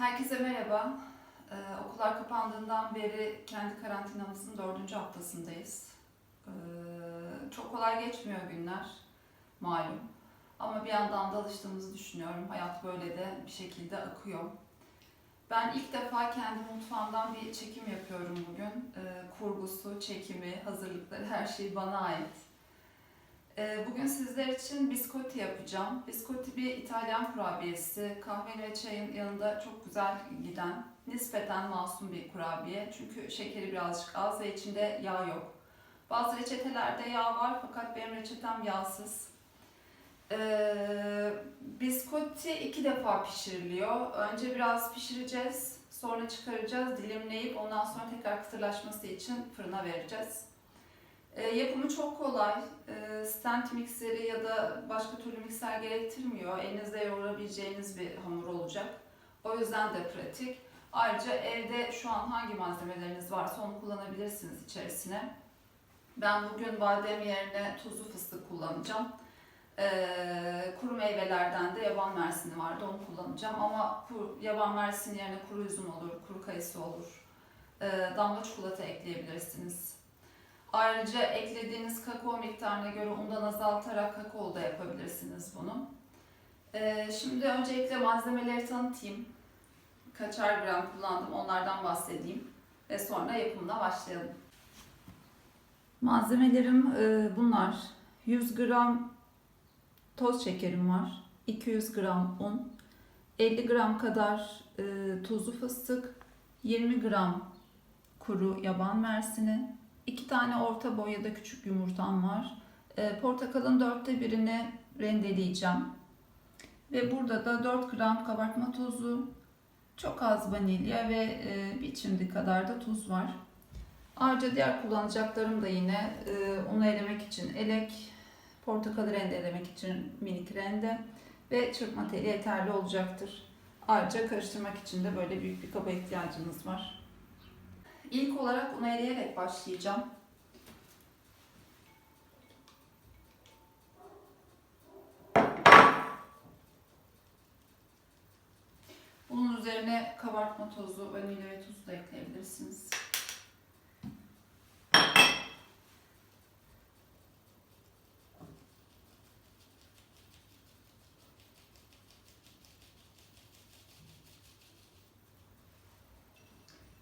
Herkese merhaba. Ee, okullar kapandığından beri kendi karantinamızın dördüncü haftasındayız. Ee, çok kolay geçmiyor günler, malum. Ama bir yandan da alıştığımızı düşünüyorum. Hayat böyle de bir şekilde akıyor. Ben ilk defa kendi mutfağımdan bir çekim yapıyorum bugün. Ee, kurgusu, çekimi, hazırlıkları her şey bana ait. Ee, Bugün sizler için biskotti yapacağım. Biskotti bir İtalyan kurabiyesi. Kahve ve çayın yanında çok güzel giden, nispeten masum bir kurabiye. Çünkü şekeri birazcık az ve içinde yağ yok. Bazı reçetelerde yağ var fakat benim reçetem yağsız. Ee, biskotti iki defa pişiriliyor. Önce biraz pişireceğiz, sonra çıkaracağız, dilimleyip ondan sonra tekrar kıtırlaşması için fırına vereceğiz. E, yapımı çok kolay. E, stand mikseri ya da başka türlü mikser gerektirmiyor. Elinizde yoğurabileceğiniz bir hamur olacak. O yüzden de pratik. Ayrıca evde şu an hangi malzemeleriniz varsa onu kullanabilirsiniz içerisine. Ben bugün badem yerine tuzlu fıstık kullanacağım. E, kuru meyvelerden de yaban mersini vardı onu kullanacağım. Ama kuru, yaban mersini yerine kuru üzüm olur, kuru kayısı olur. E, damla çikolata ekleyebilirsiniz. Ayrıca eklediğiniz kakao miktarına göre undan azaltarak kakao da yapabilirsiniz bunu. Ee, şimdi öncelikle malzemeleri tanıtayım. Kaçar gram kullandım onlardan bahsedeyim. Ve sonra yapımına başlayalım. Malzemelerim e, bunlar. 100 gram toz şekerim var. 200 gram un. 50 gram kadar e, tuzlu fıstık. 20 gram kuru yaban mersini. İki tane orta boy ya da küçük yumurtam var. E, portakalın dörtte birini rendeleyeceğim. Ve burada da 4 gram kabartma tozu, çok az vanilya ve e, bir çimdik kadar da tuz var. Ayrıca diğer kullanacaklarım da yine e, unu elemek için elek, portakalı rendelemek için minik rende ve çırpma teli yeterli olacaktır. Ayrıca karıştırmak için de böyle büyük bir kaba ihtiyacımız var. İlk olarak unu eleyerek başlayacağım. Bunun üzerine kabartma tozu, vanilya ve tuz da ekleyebilirsiniz.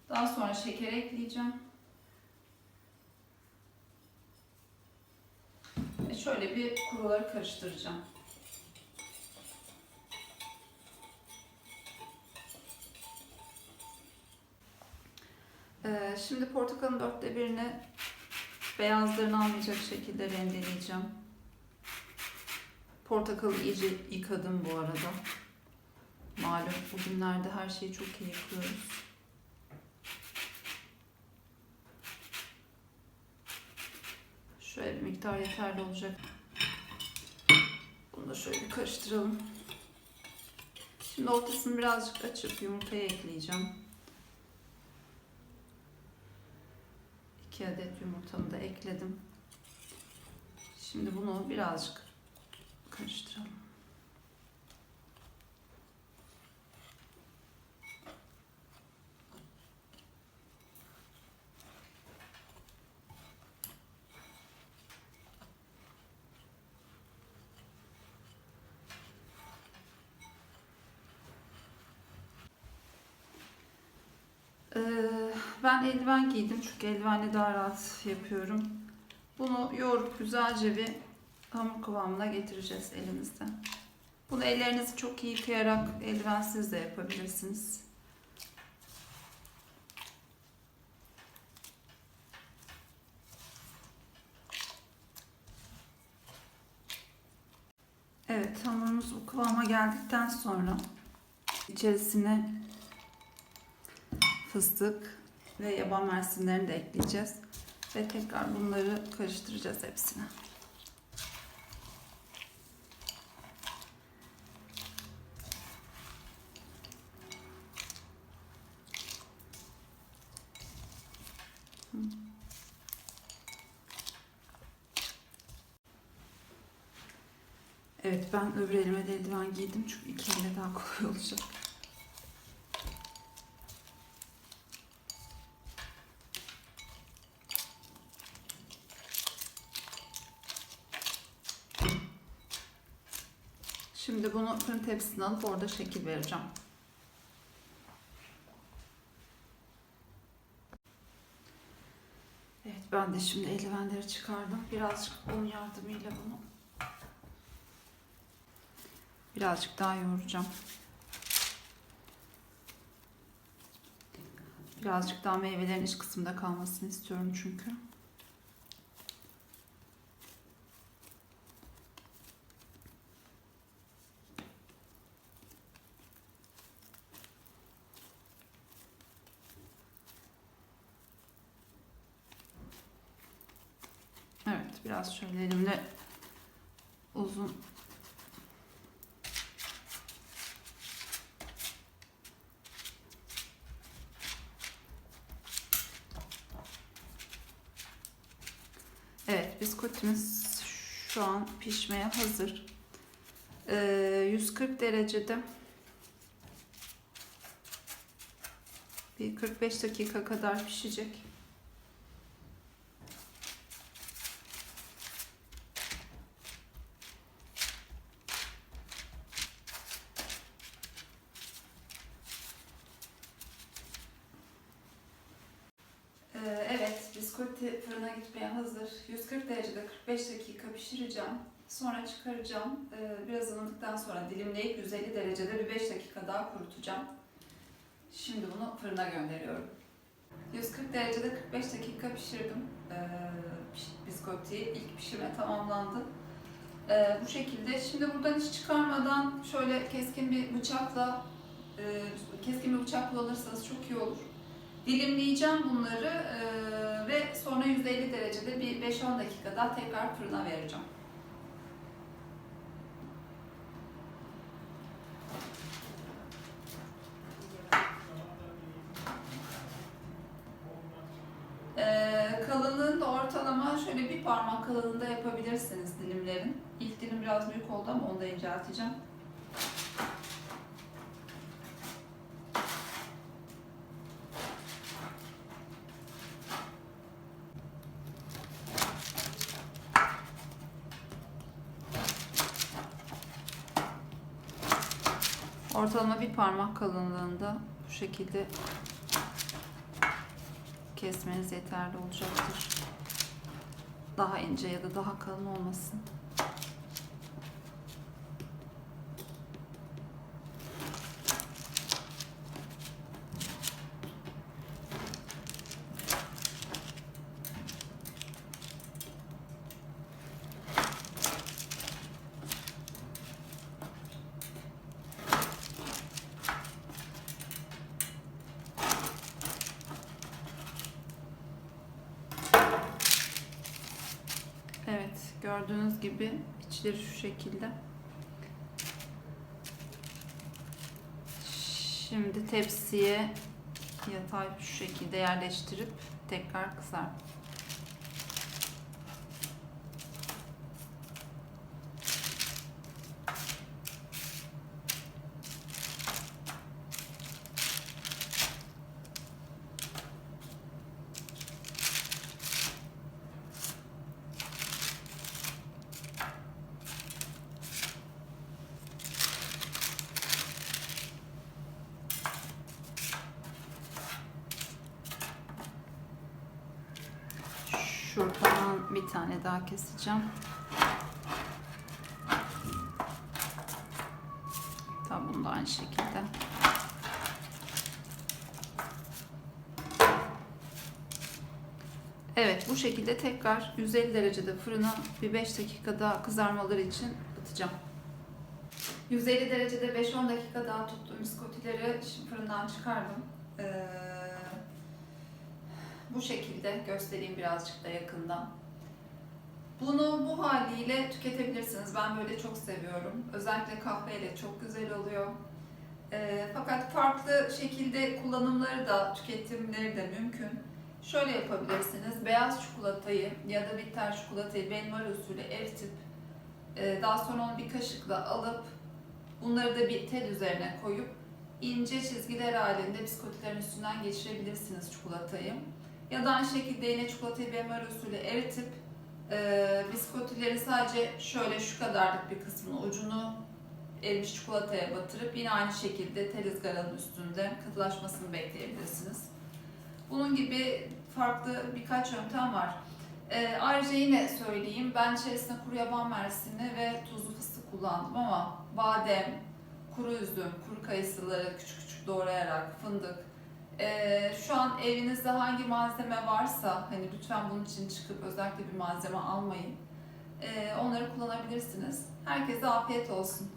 Daha sonra şeker ekleyeceğim. Ve şöyle bir kuruları karıştıracağım. Ee, şimdi portakalın dörtte birini beyazlarını almayacak şekilde rendeleyeceğim. Portakalı iyice yıkadım bu arada. Malum bugünlerde her şeyi çok iyi yıkıyoruz. Şöyle bir miktar yeterli olacak. Bunu da şöyle bir karıştıralım. Şimdi ortasını birazcık açıp yumurtayı ekleyeceğim. 2 adet yumurtamı da ekledim. Şimdi bunu birazcık karıştıralım. Ben eldiven giydim çünkü eldivenle daha rahat yapıyorum. Bunu yoğurup güzelce bir hamur kıvamına getireceğiz elimizde. Bunu ellerinizi çok iyi yıkayarak eldivensiz de yapabilirsiniz. Evet hamurumuz bu kıvama geldikten sonra içerisine fıstık ve yaban mersinlerini de ekleyeceğiz. Ve tekrar bunları karıştıracağız hepsine. Evet ben öbür elime de eldiven giydim çünkü iki elle daha kolay olacak. Şimdi bunu fırın tepsisine alıp orada şekil vereceğim. Evet ben de şimdi eldivenleri çıkardım. Birazcık un yardımıyla bunu birazcık daha yoğuracağım. Birazcık daha meyvelerin iç kısmında kalmasını istiyorum çünkü. Evet, biraz şöyle elimle uzun Evet, biskotimiz şu an pişmeye hazır. Ee, 140 derecede bir 45 dakika kadar pişecek. Ee, Evet, biskoti fırına gitmeye hazır. 140 derecede 45 dakika pişireceğim. Sonra çıkaracağım. Ee, Biraz ılıdıktan sonra dilimleyip 150 derecede bir 5 dakika daha kurutacağım. Şimdi bunu fırına gönderiyorum. 140 derecede 45 dakika pişirdim ee, biskotiyi. İlk pişirme tamamlandı. Ee, Bu şekilde. Şimdi buradan hiç çıkarmadan şöyle keskin bir bıçakla e, keskin bir bıçak kullanırsanız çok iyi olur. Dilimleyeceğim bunları ve sonra 150 derecede bir 5-10 dakika daha tekrar fırına vereceğim. Da ortalama şöyle bir parmak kalınlığında yapabilirsiniz dilimlerin. İlk dilim biraz büyük oldu ama onu da incelteceğim. Ortalama bir parmak kalınlığında bu şekilde kesmeniz yeterli olacaktır. Daha ince ya da daha kalın olmasın. Evet, gördüğünüz gibi içleri şu şekilde. Şimdi tepsiye yatay şu şekilde yerleştirip tekrar kızart. Şuradan bir tane daha keseceğim. Tabi bunu da aynı şekilde. Evet bu şekilde tekrar 150 derecede fırına bir 5 dakika daha kızarmaları için atacağım. 150 derecede 5-10 dakika daha tuttuğum biskotileri şimdi fırından çıkardım. Ee, bu şekilde göstereyim birazcık da yakından. Bunu bu haliyle tüketebilirsiniz. Ben böyle çok seviyorum. Özellikle kahveyle çok güzel oluyor. Ee, fakat farklı şekilde kullanımları da, tüketimleri de mümkün. Şöyle yapabilirsiniz. Beyaz çikolatayı ya da bitter çikolatayı benmari usulü eritip e, daha sonra onu bir kaşıkla alıp bunları da bir tel üzerine koyup ince çizgiler halinde biskotilerin üstünden geçirebilirsiniz çikolatayı. Ya da aynı şekilde yine çikolatayı benmari usulü eritip e, biskotileri sadece şöyle şu kadarlık bir kısmını ucunu erimiş çikolataya batırıp yine aynı şekilde tel ızgaranın üstünde katılaşmasını bekleyebilirsiniz. Bunun gibi farklı birkaç yöntem var. Ee, ayrıca yine söyleyeyim, ben içerisine kuru yaban mersini ve tuzlu fıstık kullandım ama badem, kuru üzüm, kuru kayısıları küçük küçük doğrayarak, fındık. Ee, şu an evinizde hangi malzeme varsa, hani lütfen bunun için çıkıp özellikle bir malzeme almayın. Ee, onları kullanabilirsiniz. Herkese afiyet olsun.